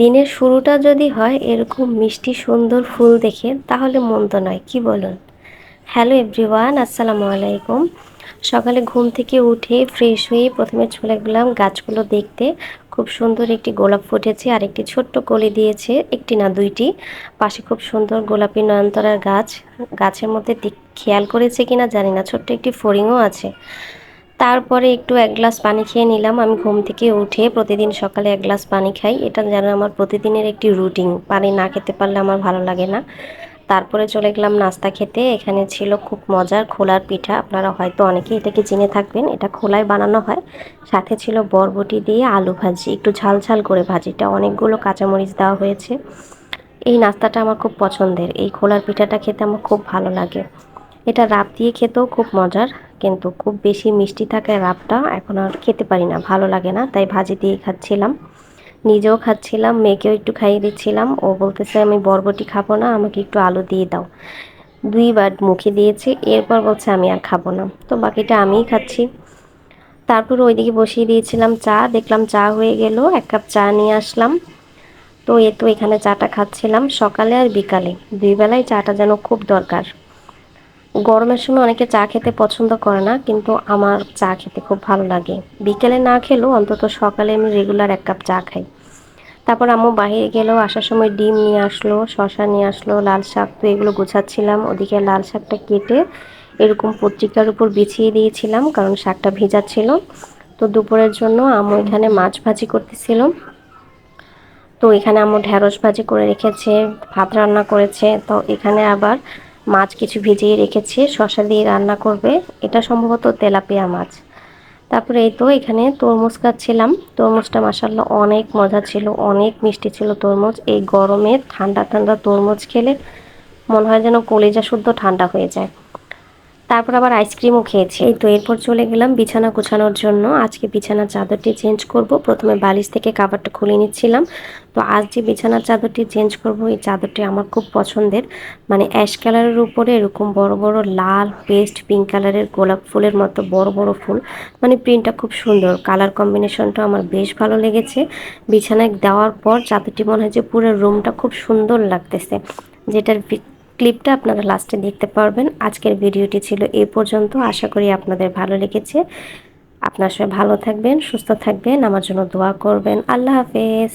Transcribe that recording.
দিনের শুরুটা যদি হয় এরকম মিষ্টি, সুন্দর ফুল দেখে, তাহলে মন্দ নয়। কি বলুন? হ্যালো এভরিওয়ান আসসালামু আলাইকুম। সকালে ঘুম থেকে উঠে ফ্রেশ হয়ে প্রথমে চলে গেলাম গাছগুলো দেখতে। খুব সুন্দর একটি গোলাপ ফুটেছে আর একটি ছোট্ট কলি দিয়েছে, একটি না দুইটি। পাশে খুব সুন্দর গোলাপি নয়নতরার গাছ। গাছের মধ্যে খেয়াল করেছে কিনা জানি না, ছোট্ট একটি ফড়িংও আছে। তারপরে একটু এক গ্লাস পানি খেয়ে নিলাম। আমি ঘুম থেকে উঠে প্রতিদিন সকালে এক গ্লাস পানি খাই। এটা যেন আমার প্রতিদিনের একটি রুটিন। পানি না খেতে পারলে আমার ভালো লাগে না। তারপরে চলে গেলাম নাস্তা খেতে। এখানে ছিল খুব মজার খোলার পিঠা। আপনারা হয়তো অনেকেই এটাকে চিনে থাকবেন। এটা খোলায় বানানো হয়। সাথে ছিল বরবটি দিয়ে আলু ভাজি। একটু ঝাল ঝাল করে ভাজিটা। অনেকগুলো কাঁচামরিচ দেওয়া হয়েছে। এই নাস্তাটা আমার খুব পছন্দের। এই খোলার পিঠাটা খেতে আমার খুব ভালো লাগে। এটা রাব দিয়ে খেতেও খুব মজার। কিন্তু খুব বেশি মিষ্টি থাকায় রাবটা এখন আর খেতে পারি না, ভালো লাগে না। তাই ভাজি দিয়ে খাচ্ছিলাম। নিজেও খাচ্ছিলাম, মেয়েকেও একটু খাইয়ে দিচ্ছিলাম। ও বলতেছে, আমি বরবটি খাব না, আমাকে একটু আলু দিয়ে দাও। দুইবার মুখে দিয়েছে, এরপর বলছে, আমি আর খাব না। তো বাকিটা আমিই খাচ্ছি। তারপর ওইদিকে বসিয়ে দিয়েছিলাম চা, দেখলাম চা হয়ে গেল, এক কাপ চা নিয়ে আসলাম। তো এ তো এখানে চাটা খাচ্ছিলাম, সকালে আর বিকালে। দুই বেলায় চাটা যেন খুব দরকার। গরমের সময় অনেকে চা খেতে পছন্দ করে না, কিন্তু আমার চা খেতে খুব ভালো লাগে। বিকেলে না খেলেও অন্তত সকালে আমি রেগুলার এক কাপ চা খাই। তারপর আম্মু বাহিরে গেলেও আসার সময় ডিম নিয়ে আসলো শশা নিয়ে আসলো, লাল শাক তো এগুলো গোছাচ্ছিলাম, ওদিকে লাল শাকটা কেটে এরকম পত্রিকার উপর বিছিয়ে দিয়েছিলাম, কারণ শাকটা ভেজাচ্ছিল তো দুপুরের জন্য আম্মু এখানে মাছ ভাজি করতেছিল। তো এখানে আম্মু ঢ্যাঁড়স ভাজি করে রেখেছে, ভাত রান্না করেছে। তো এখানে আবার মাছ কিছু ভিজিয়ে রেখেছি শশা দিয়ে রান্না করবে। এটা সম্ভবত তেলাপিয়া মাছ। তারপরে এই তো এখানে তরমুজ খাচ্ছিলাম তরমুজটা মাসাল্লাহ অনেক মজা ছিল, অনেক মিষ্টি ছিল তরমুজ। এই গরমে ঠান্ডা ঠান্ডা তরমুজ খেলে মনে হয় যেন কলিজা শুদ্ধ ঠান্ডা হয়ে যায়। তারপর আবার আইসক্রিমও খেয়েছি। এই তো এরপর চলে গেলাম বিছানা গুছানোর জন্য। আজকে বিছানার চাদরটি চেঞ্জ করব। প্রথমে বালিশ থেকে কাভারটা খুলে নিচ্ছিলাম। তো আজ যে বিছানার চাদরটি চেঞ্জ করব, এই চাদরটি আমার খুব পছন্দের। মানে অ্যাশ কালারের উপরে এরকম বড় বড় লাল, পেস্ট, পিঙ্ক কালারের গোলাপ ফুলের মতো বড় বড় ফুল। মানে প্রিন্টটা খুব সুন্দর। কালার কম্বিনেশনটা আমার বেশ ভালো লেগেছে। বিছানায় দেওয়ার পর চাদরটি মনে হয় যে পুরো রুমটা খুব সুন্দর লাগতেছে। যেটার ক্লিপটা আপনারা লাস্টে দেখতে পারবেন। আজকের ভিডিওটি ছিল এ পর্যন্ত। আশা করি আপনাদের ভালো লেগেছে। আপনার সবাই ভালো থাকবেন, সুস্থ থাকবেন। আমার জন্য দোয়া করবেন। আল্লাহ হাফেজ।